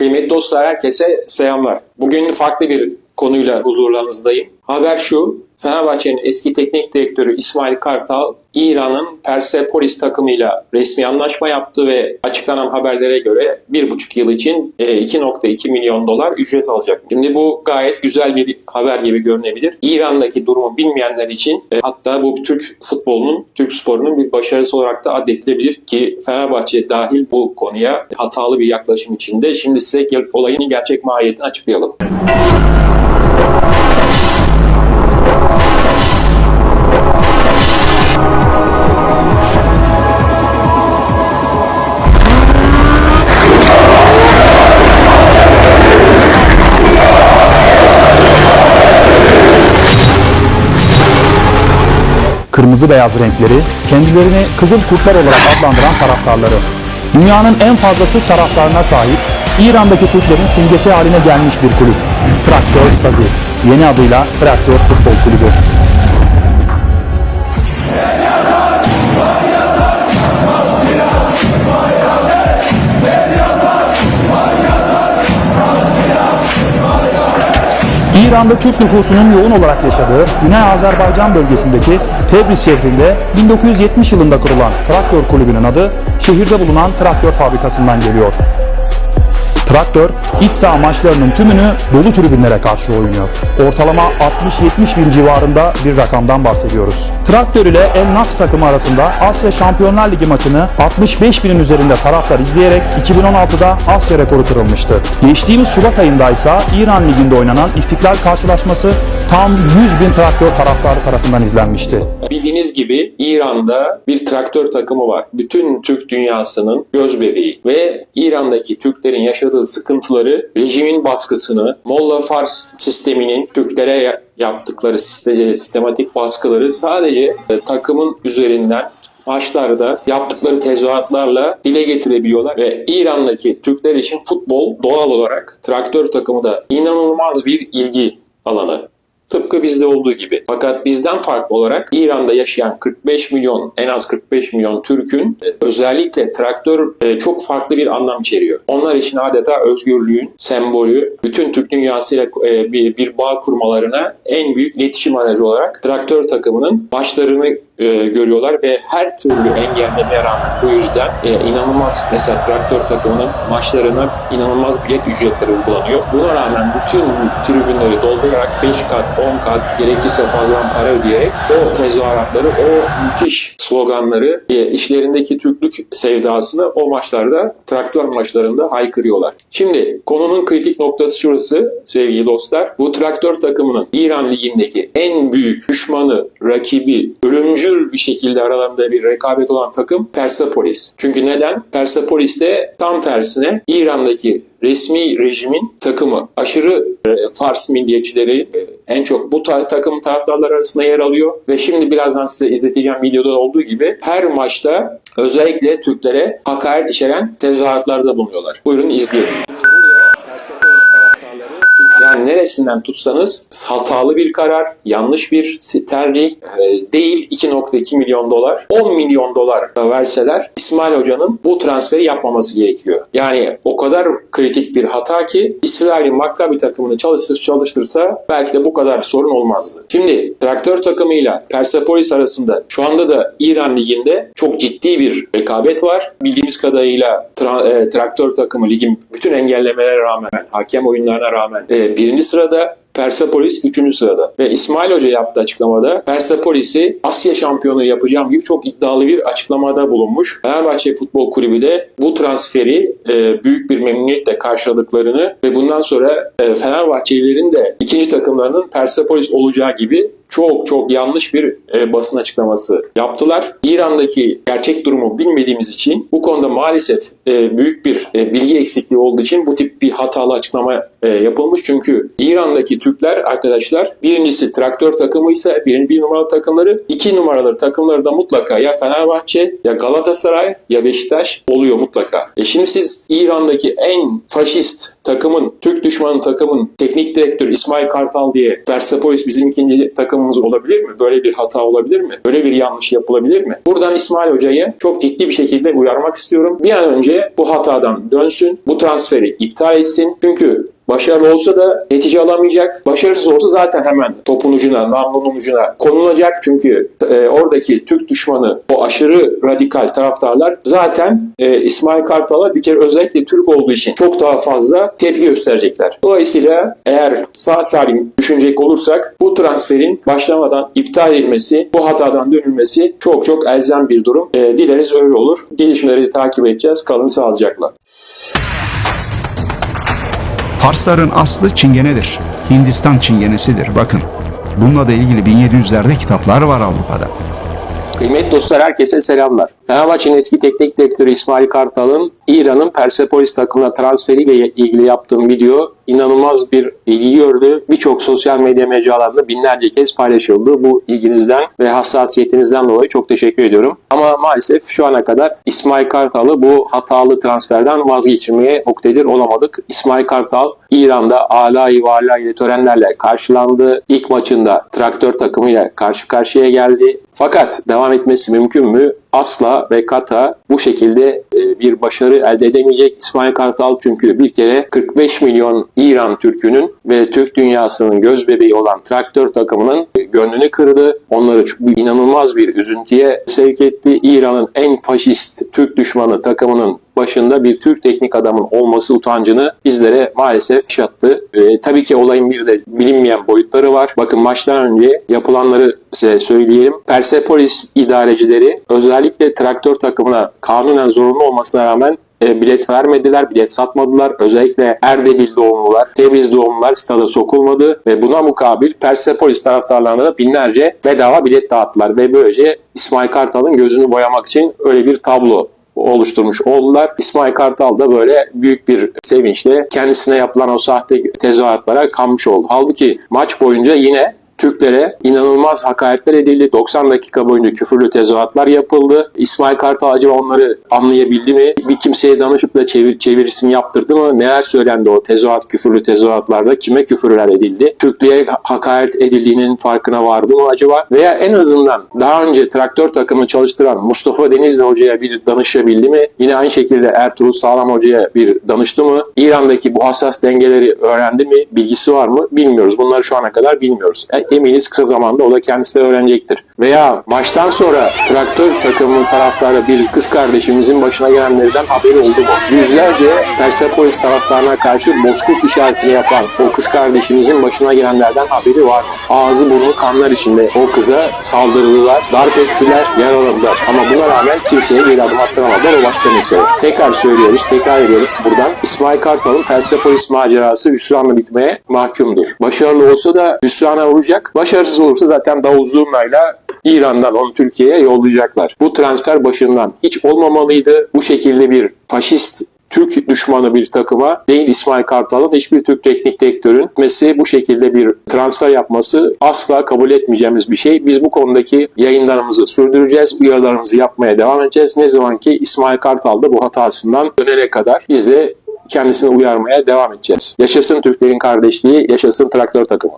Kıymetli dostlar herkese selamlar. Bugün farklı bir konuyla huzurlarınızdayım. Haber şu, Fenerbahçe'nin eski teknik direktörü İsmail Kartal, İran'ın Persepolis takımıyla resmi anlaşma yaptı ve açıklanan haberlere göre 1,5 yıl için e, 2.2 milyon dolar ücret alacak. Şimdi bu gayet güzel bir haber gibi görünebilir. İran'daki durumu bilmeyenler için e, hatta bu Türk futbolunun, Türk sporunun bir başarısı olarak da addedilebilir ki Fenerbahçe dahil bu konuya hatalı bir yaklaşım içinde. Şimdi size olayın gerçek mahiyetini açıklayalım. Kırmızı beyaz renkleri, kendilerini Kızıl Kurtlar olarak adlandıran taraftarları. Dünyanın en fazla Türk taraftarına sahip, İran'daki Türklerin simgesi haline gelmiş bir kulüp. Traktör Sazi, yeni adıyla Traktör Futbol Kulübü. İran'da Türk nüfusunun yoğun olarak yaşadığı Güney Azerbaycan bölgesindeki Tebriz şehrinde 1970 yılında kurulan Traktör Kulübü'nün adı şehirde bulunan traktör fabrikasından geliyor. Traktör, iç saha maçlarının tümünü dolu tribünlere karşı oynuyor. Ortalama 60-70 bin civarında bir rakamdan bahsediyoruz. Traktör ile El Nasr takımı arasında Asya Şampiyonlar Ligi maçını 65 binin üzerinde taraftar izleyerek 2016'da Asya rekoru kırılmıştı. Geçtiğimiz Şubat ayında ise İran Ligi'nde oynanan İstiklal karşılaşması tam 100 bin traktör taraftarı tarafından izlenmişti. Bildiğiniz gibi İran'da bir traktör takımı var. Bütün Türk dünyasının göz ve İran'daki Türklerin yaşadığı sıkıntıları, rejimin baskısını, Molla Fars sisteminin Türklere ya- yaptıkları siste- sistematik baskıları sadece e, takımın üzerinden maçlarda yaptıkları tezahüratlarla dile getirebiliyorlar ve İran'daki Türkler için futbol doğal olarak traktör takımı da inanılmaz bir ilgi alanı. Tıpkı bizde olduğu gibi. Fakat bizden farklı olarak İran'da yaşayan 45 milyon, en az 45 milyon Türk'ün e, özellikle traktör e, çok farklı bir anlam içeriyor. Onlar için adeta özgürlüğün sembolü, bütün Türk dünyasıyla e, bir, bağ kurmalarına en büyük iletişim aracı olarak traktör takımının maçlarını e, görüyorlar ve her türlü engellemeye rağmen bu yüzden e, inanılmaz mesela traktör takımının maçlarına inanılmaz bilet ücretleri uygulanıyor. Buna rağmen bütün tribünleri doldurarak 5 kat, 10 kat gerekirse fazla para ödeyerek o tezahüratları, o müthiş sloganları, e, işlerindeki Türklük sevdasını o maçlarda, traktör maçlarında haykırıyorlar. Şimdi konunun kritik noktası şurası sevgili dostlar. Bu traktör takımının İran Ligi'ndeki en büyük düşmanı, rakibi, ölümcül bir şekilde aralarında bir rekabet olan takım Persepolis. Çünkü neden? Persepolis de tam tersine İran'daki resmi rejimin takımı. Aşırı e, Fars milliyetçileri e, en çok bu tarz takım taraftarlar arasında yer alıyor ve şimdi birazdan size izleteceğim videoda olduğu gibi her maçta özellikle Türklere hakaret içeren tezahüratlarda bulunuyorlar. Buyurun izleyelim. Yani neresinden tutsanız hatalı bir karar, yanlış bir tercih e, değil 2.2 milyon dolar, 10 milyon dolar verseler İsmail Hoca'nın bu transferi yapmaması gerekiyor. Yani o kadar kritik bir hata ki İsrail'in Maccabi takımını çalıştır, çalıştırsa belki de bu kadar sorun olmazdı. Şimdi traktör takımıyla Persepolis arasında şu anda da İran Ligi'nde çok ciddi bir rekabet var. Bildiğimiz kadarıyla tra- e, traktör takımı ligin bütün engellemelere rağmen, hakem oyunlarına rağmen e, birinci sırada Persepolis 3. sırada. Ve İsmail Hoca yaptığı açıklamada Persepolis'i Asya şampiyonu yapacağım gibi çok iddialı bir açıklamada bulunmuş. Fenerbahçe Futbol Kulübü de bu transferi e, büyük bir memnuniyetle karşıladıklarını ve bundan sonra e, Fenerbahçelilerin de ikinci takımlarının Persepolis olacağı gibi çok çok yanlış bir e, basın açıklaması yaptılar. İran'daki gerçek durumu bilmediğimiz için bu konuda maalesef e, büyük bir e, bilgi eksikliği olduğu için bu tip bir hatalı açıklama e, yapılmış. Çünkü İran'daki Türkler arkadaşlar birincisi traktör takımı ise birinci bir numaralı takımları iki numaralı takımları da mutlaka ya Fenerbahçe ya Galatasaray ya Beşiktaş oluyor mutlaka. E şimdi siz İran'daki en faşist takımın, Türk düşmanı takımın teknik direktörü İsmail Kartal diye Persepolis bizim ikinci takımımız olabilir mi? Böyle bir hata olabilir mi? Böyle bir yanlış yapılabilir mi? Buradan İsmail Hoca'yı çok ciddi bir şekilde uyarmak istiyorum. Bir an önce bu hatadan dönsün, bu transferi iptal etsin. Çünkü Başarılı olsa da netice alamayacak. Başarısız olsa zaten hemen topun ucuna, namlunun ucuna konulacak. Çünkü e, oradaki Türk düşmanı, o aşırı radikal taraftarlar zaten e, İsmail Kartal'a bir kere özellikle Türk olduğu için çok daha fazla tepki gösterecekler. Dolayısıyla eğer sağ salim düşünecek olursak bu transferin başlamadan iptal edilmesi, bu hatadan dönülmesi çok çok elzem bir durum. E, dileriz öyle olur. Gelişmeleri takip edeceğiz. Kalın sağlıcakla. Farsların aslı çingenedir. Hindistan çingenesidir bakın. Bununla da ilgili 1700'lerde kitaplar var Avrupa'da. Kıymetli dostlar herkese selamlar. Fenerbahçe'nin eski teknik direktörü İsmail Kartal'ın İran'ın Persepolis takımına transferiyle ilgili yaptığım video inanılmaz bir ilgi gördü. Birçok sosyal medya mecralarında binlerce kez paylaşıldı. Bu ilginizden ve hassasiyetinizden dolayı çok teşekkür ediyorum. Ama maalesef şu ana kadar İsmail Kartal'ı bu hatalı transferden vazgeçirmeye muktedir olamadık. İsmail Kartal İran'da alay ve alay törenlerle karşılandı. İlk maçında traktör takımıyla karşı karşıya geldi. Fakat devam etmesi mümkün mü? Asla ve kata bu şekilde e, bir başarı elde edemeyecek İsmail Kartal çünkü bir kere 45 milyon İran Türk'ünün ve Türk dünyasının göz bebeği olan traktör takımının e, gönlünü kırdı. Onları çok inanılmaz bir üzüntüye sevk etti. İran'ın en faşist Türk düşmanı takımının başında bir Türk teknik adamın olması utancını bizlere maalesef yaşattı. E, tabii ki olayın bir de bilinmeyen boyutları var. Bakın maçtan önce yapılanları size söyleyelim. Persepolis idarecileri özellikle traktör takımına kanunen zorunlu olmasına rağmen e, bilet vermediler, bilet satmadılar. Özellikle Erdebil doğumlular, Tebriz doğumlular stada sokulmadı ve buna mukabil Persepolis taraftarlarına da binlerce bedava bilet dağıttılar ve böylece İsmail Kartal'ın gözünü boyamak için öyle bir tablo oluşturmuş oldular. İsmail Kartal da böyle büyük bir sevinçle kendisine yapılan o sahte tezahüratlara kanmış oldu. Halbuki maç boyunca yine Türklere inanılmaz hakaretler edildi. 90 dakika boyunca küfürlü tezahüratlar yapıldı. İsmail Kartal acaba onları anlayabildi mi? Bir kimseye danışıp da çevir, çevirisini yaptırdı mı? Neler söylendi o tezahürat, küfürlü tezahüratlarda? Kime küfürler edildi? Türklüğe hakaret edildiğinin farkına vardı mı acaba? Veya en azından daha önce traktör takımını çalıştıran Mustafa Denizli Hoca'ya bir danışabildi mi? Yine aynı şekilde Ertuğrul Sağlam Hoca'ya bir danıştı mı? İran'daki bu hassas dengeleri öğrendi mi? Bilgisi var mı? Bilmiyoruz. Bunları şu ana kadar bilmiyoruz. E, Eminiz kısa zamanda o da kendisi de öğrenecektir. Veya maçtan sonra traktör takımının taraftarı bir kız kardeşimizin başına gelenlerden haberi oldu mu? Yüzlerce Persepolis taraftarına karşı bozkurt işaretini yapan o kız kardeşimizin başına gelenlerden haberi var mı? Ağzı burnu kanlar içinde o kıza saldırdılar, darp ettiler, yaraladılar. Ama buna rağmen kimseye bir adım attıramadılar. O başka mesele. Tekrar söylüyoruz, tekrar ediyoruz. Buradan İsmail Kartal'ın Persepolis macerası hüsranla bitmeye mahkumdur. Başarılı olsa da hüsrana uğrayacak. Başarısız olursa zaten davul zurnayla İran'dan onu Türkiye'ye yollayacaklar. Bu transfer başından hiç olmamalıydı. Bu şekilde bir faşist Türk düşmanı bir takıma değil İsmail Kartal'ın hiçbir Türk teknik direktörün Messi bu şekilde bir transfer yapması asla kabul etmeyeceğimiz bir şey. Biz bu konudaki yayınlarımızı sürdüreceğiz. Uyarılarımızı yapmaya devam edeceğiz. Ne zaman ki İsmail Kartal da bu hatasından dönene kadar biz de kendisini uyarmaya devam edeceğiz. Yaşasın Türklerin kardeşliği, yaşasın traktör takımı.